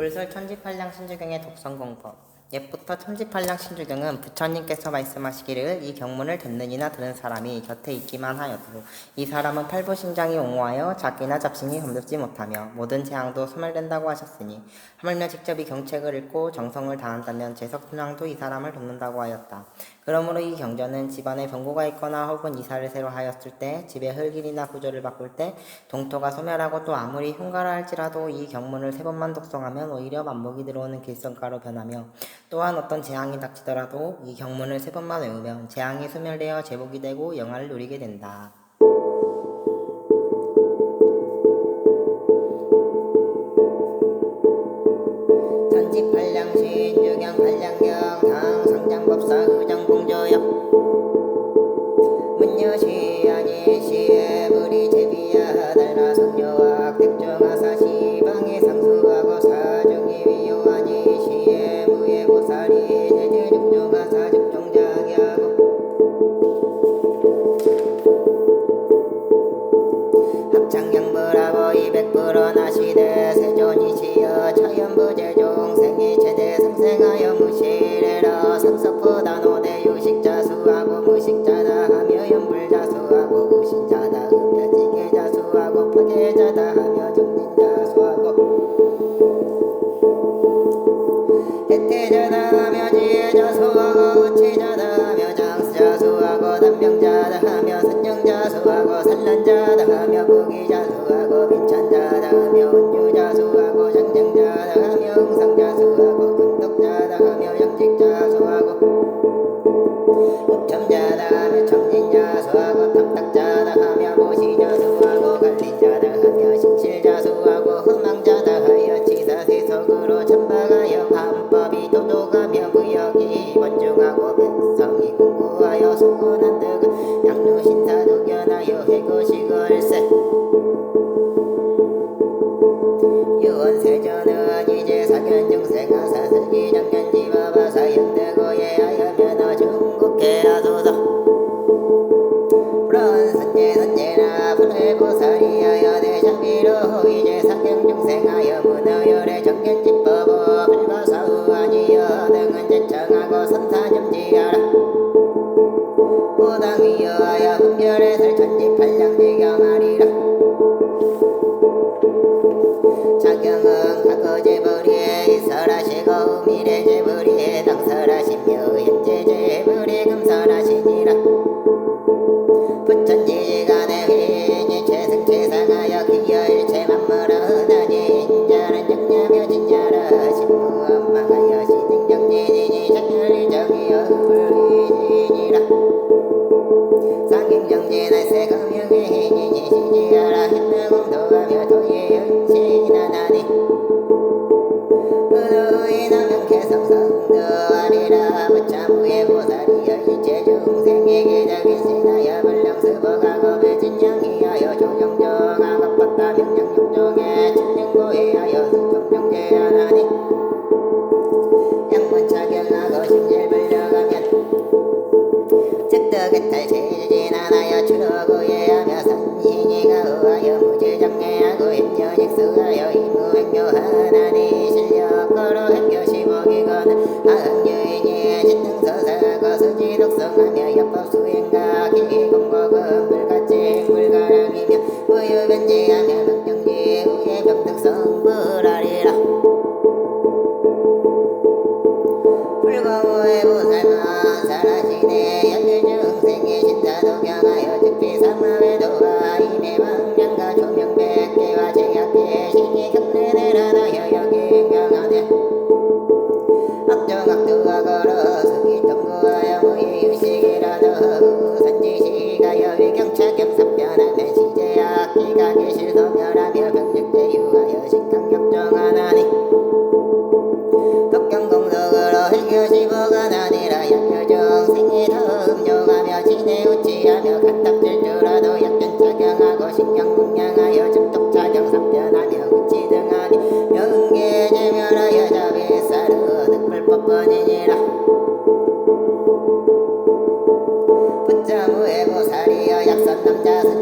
불설 천지팔량 신주경의 독성 공법 옛부터 천지팔량 신주경은 부처님께서 말씀하시기를 이 경문을 듣는 이나 들은 사람이 곁에 있기만 하여도 이 사람은 팔부신장이 옹호하여 자기나 잡신이 범접지 못하며 모든 재앙도 소멸된다고 하셨으니 하물며 직접 이 경책을 읽고 정성을 다한다면 재석순왕도 이 사람을 돕는다고 하였다. 그러므로 이 경전은 집안에 병고가 있거나 혹은 이사를 새로 하였을 때 집의 흙일이나 구조를 바꿀 때 동토가 소멸하고 또 아무리 흉가라 할지라도 이 경문을 세 번만 독성하면 오히려 만복이 들어오는 길성가로 변하며 또한 어떤 재앙이 닥치더라도 이 경문을 세 번만 외우면 재앙이 소멸되어 제복이 되고 영화를 누리게 된다. 전지팔량 시인유경 팔량경 where just a Solomon, Solomon. no, eh, ay, up, down.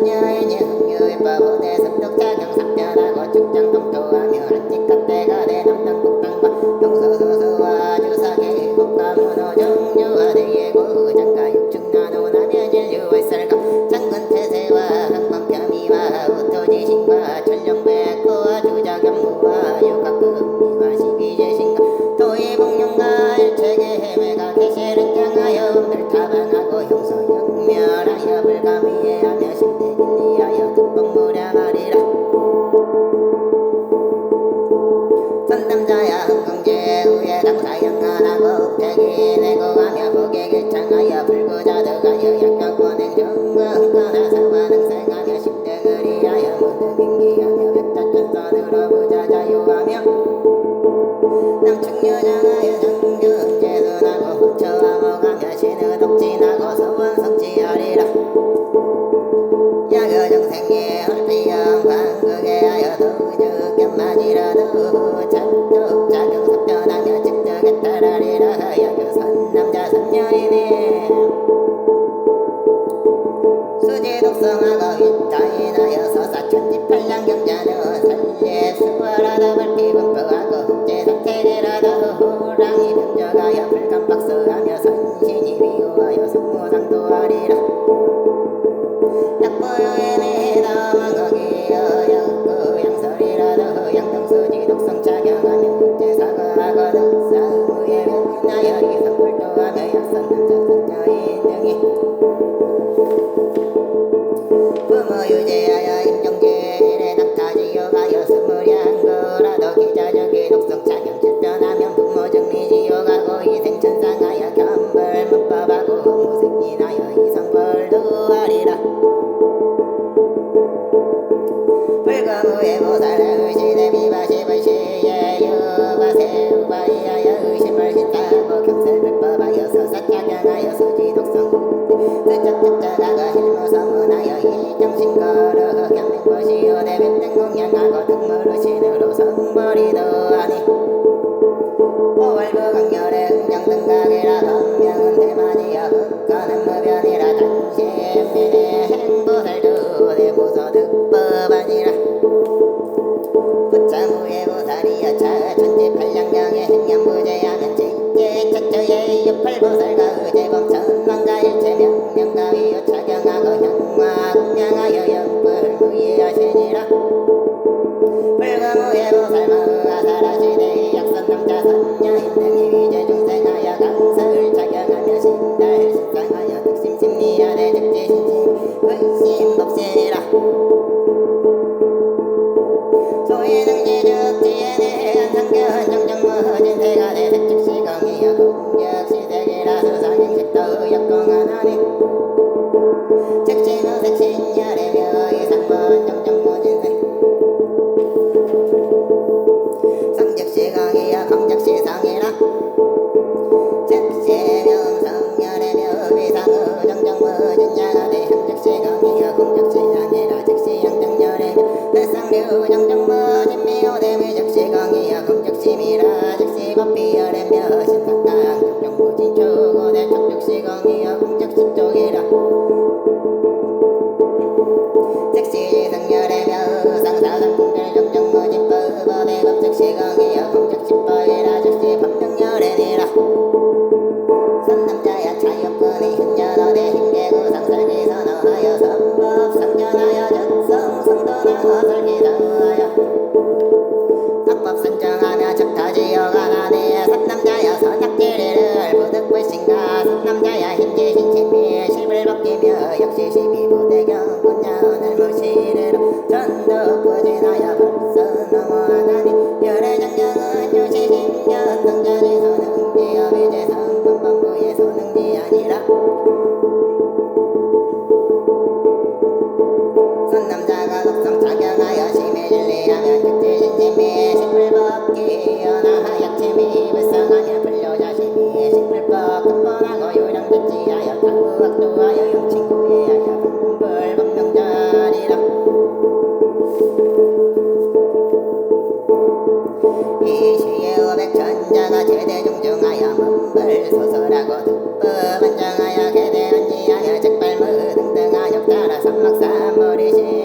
feeling とあれら。やっぱりねだまがげ上をさらうしでみばし感谢你了。 이 시에 오백 천자가 제대 중중하여 문벌 소설하고 득법 한정하여 개대한지하여 책발무 등등하여 따라 삼막삼머리시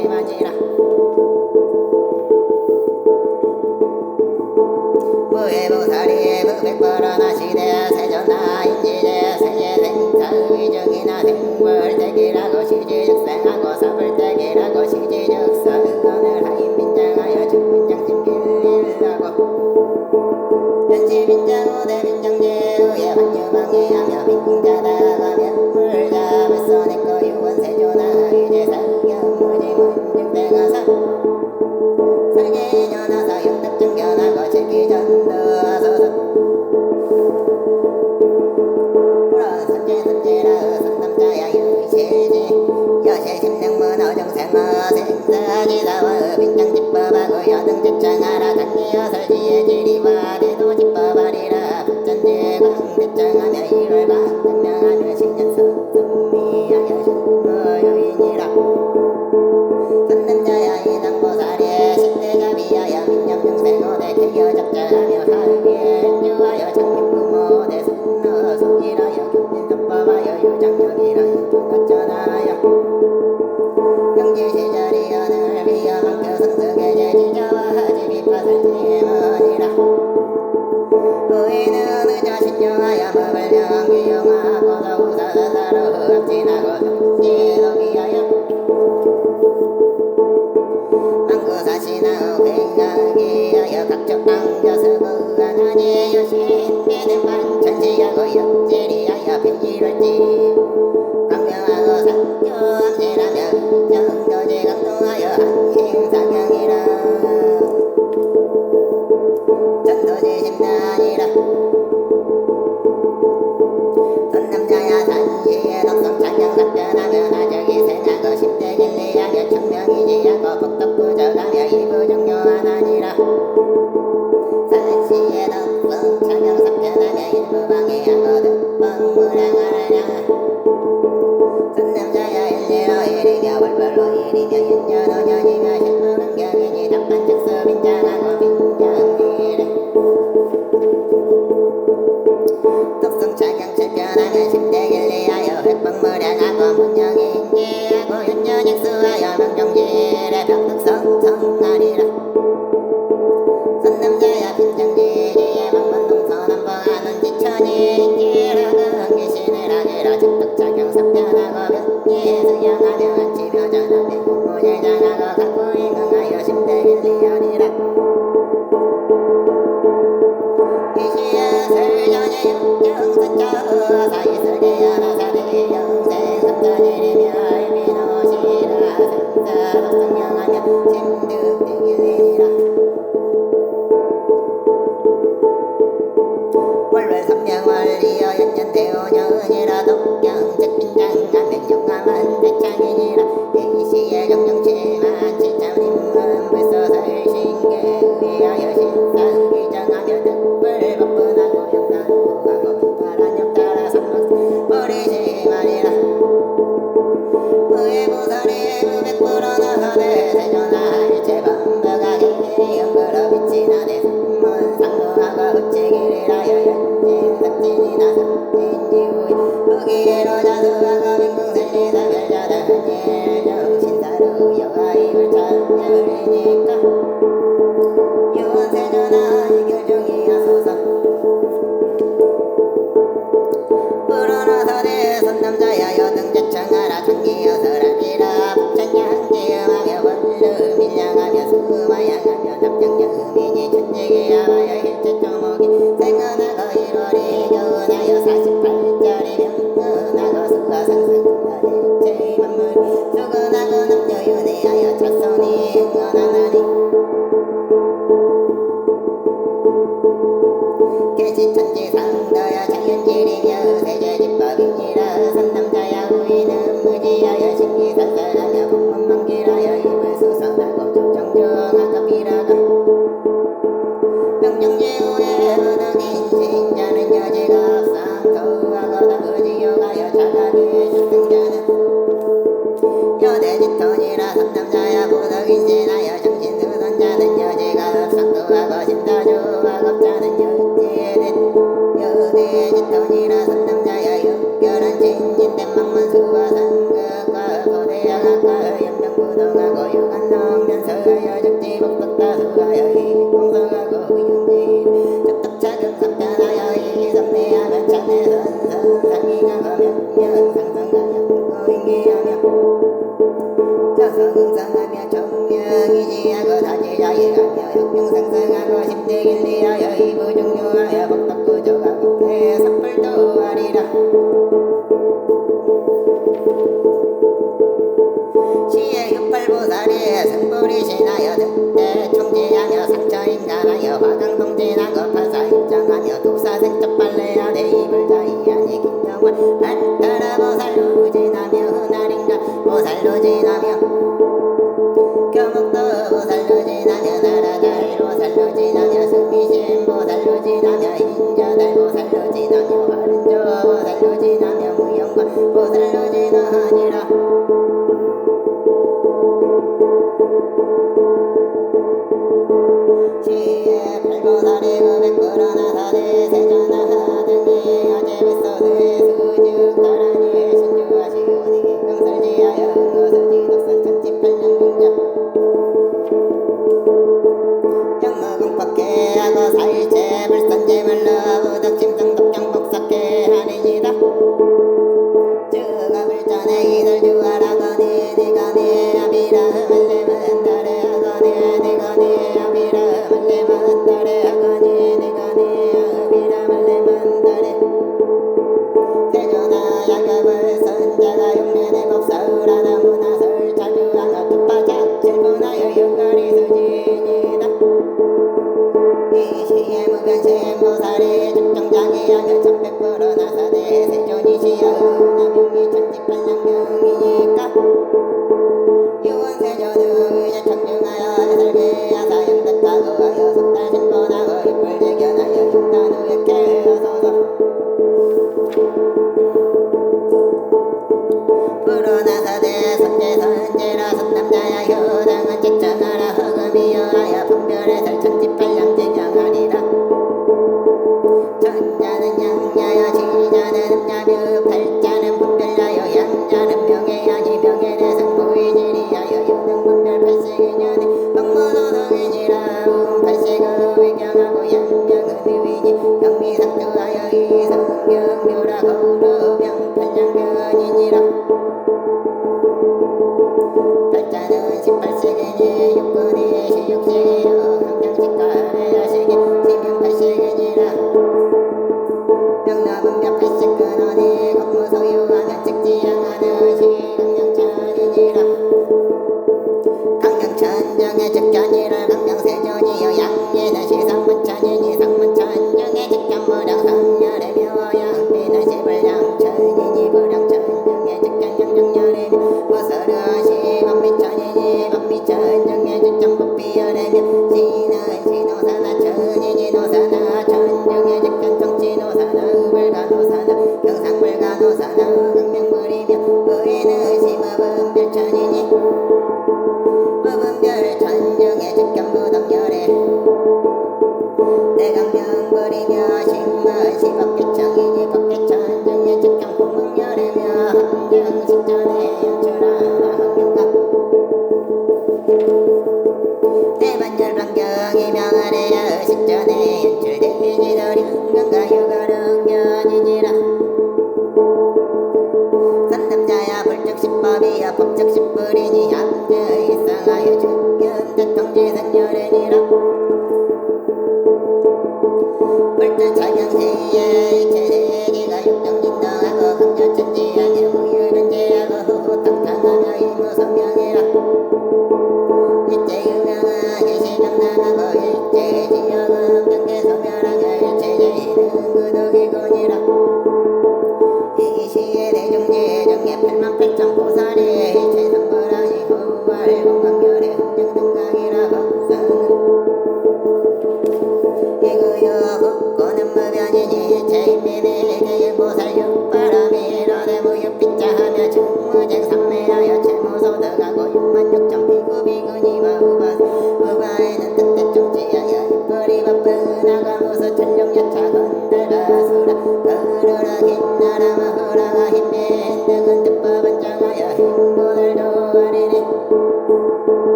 と終わりだ